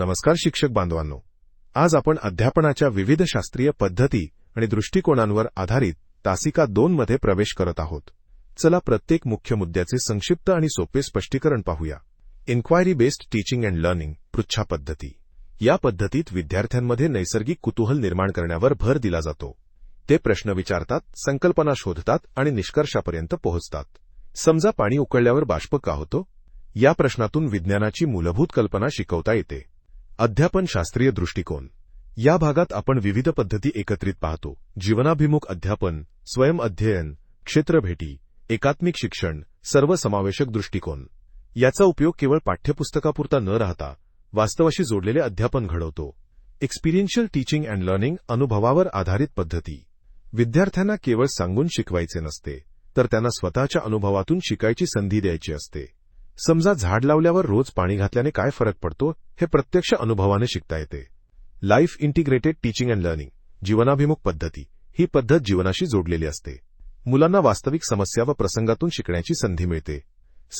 नमस्कार शिक्षक बांधवांनो. आज आपण अध्यापनाच्या विविध शास्त्रीय पद्धती आणि दृष्टिकोनांवर आधारित तासिका दोन मध्ये प्रवेश करत आहोत. चला प्रत्येक मुख्य मुद्द्याचे संक्षिप्त आणि सोपे स्पष्टीकरण पाहूया. Inquiry based teaching and learning पृच्छा पद्धती. या पद्धतीत विद्यार्थ्यांमध्ये नैसर्गिक कुतूहल निर्माण करण्यावर भर दिला जातो. ते प्रश्न विचारतात संकल्पना शोधतात आणि निष्कर्षापर्यंत पोहोचतात. समजा पाणी उकळल्यावर बाष्प का होतो? या प्रश्नातून विज्ञानाची मूलभूत कल्पना शिकवता येते. अध्यापन शास्त्रीय दृष्टिकोन. या भागात आपण विविध पद्धती एकत्रित पाहतो. जीवनाभिमुख अध्यापन स्वयं अध्ययन क्षेत्रभेटी एकात्मिक शिक्षण सर्वसमावेशक दृष्टिकोन. याचा उपयोग केवळ पाठ्यपुस्तकापुरता न राहता वास्तवाशी जोडलेले अध्यापन घडवतो. एक्सपिरियन्शियल टीचिंग अँड लर्निंग अनुभवावर आधारित पद्धती. विद्यार्थ्यांना केवळ सांगून शिकवायचे नसते तर त्यांना स्वतःच्या अनुभवातून शिकायची संधी द्यायची असते. समजा झाड लावल्यावर रोज पाणी घातल्याने काय फरक पडतो हे प्रत्यक्ष अनुभवाने शिकता येते. Life integrated teaching and learning जीवनाभिमुख पद्धती ही पद्धत जीवनाशी जोडलेली असते. मुलांना वास्तविक समस्या व प्रसंगातून शिकण्याची संधी मिळते.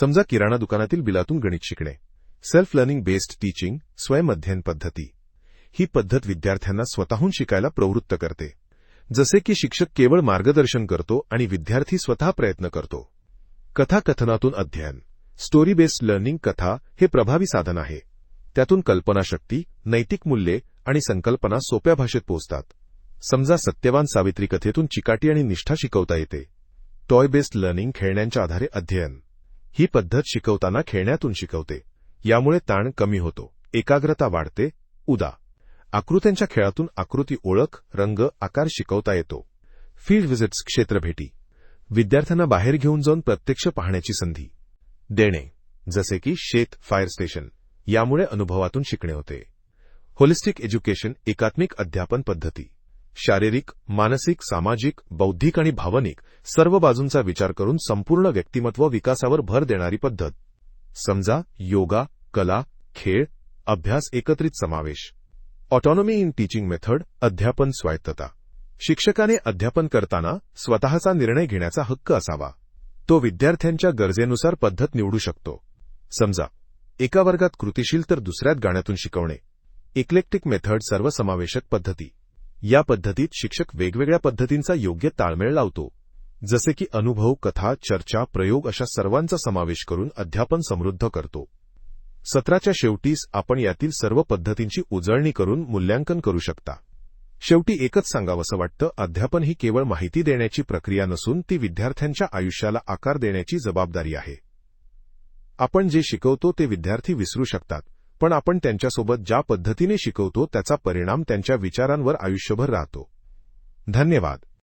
समजा किराणा दुकानातील बिलातून गणित शिकणे. सेल्फ लर्निंग बेस्ड टीचिंग स्वयं अध्ययन पद्धती. ही पद्धत विद्यार्थ्यांना स्वतःहून शिकायला प्रवृत्त करते. जसे की शिक्षक केवळ मार्गदर्शन करतो आणि विद्यार्थी स्वतः प्रयत्न करतो. कथाकथनातून अध्ययन. स्टोरी बेस्ड लर्निंग कथा हे प्रभावी साधन आहे. त्यातून कल्पनाशक्ती नैतिक मूल्ये आणि संकल्पना सोप्या भाषेत पोहोचतात. समजा सत्यवान सावित्री कथेतून चिकाटी आणि निष्ठा शिकवता येते. टॉय बेस्ड लर्निंग खेळण्यांच्या आधारे अध्ययन. ही पद्धत शिकवताना खेळण्यातून शिकवते. यामुळे ताण कमी होतो. एकाग्रता वाढते. उदा. आकृत्यांच्या खेळातून आकृती ओळख रंग आकार शिकवता येतो. फील्ड व्हिजिट्स क्षेत्रभेटी विद्यार्थ्यांना बाहेर घेऊन जाऊन प्रत्यक्ष पाहण्याची संधी. देणे जसे की शेत फायर स्टेशन यामुळे अनुभवातून शिकणे होते. होलिस्टिक एज्युकेशन एकात्मिक अध्यापन पद्धती. शारीरिक मानसिक सामाजिक बौद्धिक आणि भावनिक सर्व बाजूंचा विचार करून संपूर्ण व्यक्तिमत्व विकासावर भर देणारी पद्धत. समजा योगा कला खेळ अभ्यास एकत्रित समावेश. ऑटॉनॉमी इन टीचिंग मेथड अध्यापन स्वायत्तता. शिक्षकाने अध्यापन करताना स्वतःचा निर्णय घेण्याचा हक्क असावा. तो विद्यार्थ्यांच्या गरजेनुसार पद्धत निवडू शकतो. समजा एका वर्गात कृतिशील तर दुसऱ्यात गाण्यातून शिकवणे. इक्लेक्टिक मेथड सर्वसमावेशक पद्धती. या पद्धतीत शिक्षक वेगवेगळ्या पद्धतींचा योग्य ताळमेळ लावतो. जसे की अनुभव कथा चर्चा प्रयोग अशा सर्वांचा समावेश करून अध्यापन समृद्ध करतो. सत्राच्या शेवटीस आपण यातील सर्व पद्धतींची उजळणी करून मूल्यांकन करू शकता. शेवटी एकच सांगावंसं वाटतं अध्यापन ही केवळ माहिती देण्याची प्रक्रिया नसून ती विद्यार्थ्यांच्या आयुष्याला आकार देण्याची जबाबदारी आहे. आपण जे शिकवतो ते विद्यार्थी विसरू शकतात पण आपण त्यांच्यासोबत ज्या पद्धतीने शिकवतो त्याचा परिणाम त्यांच्या विचारांवर आयुष्यभर राहतो. धन्यवाद.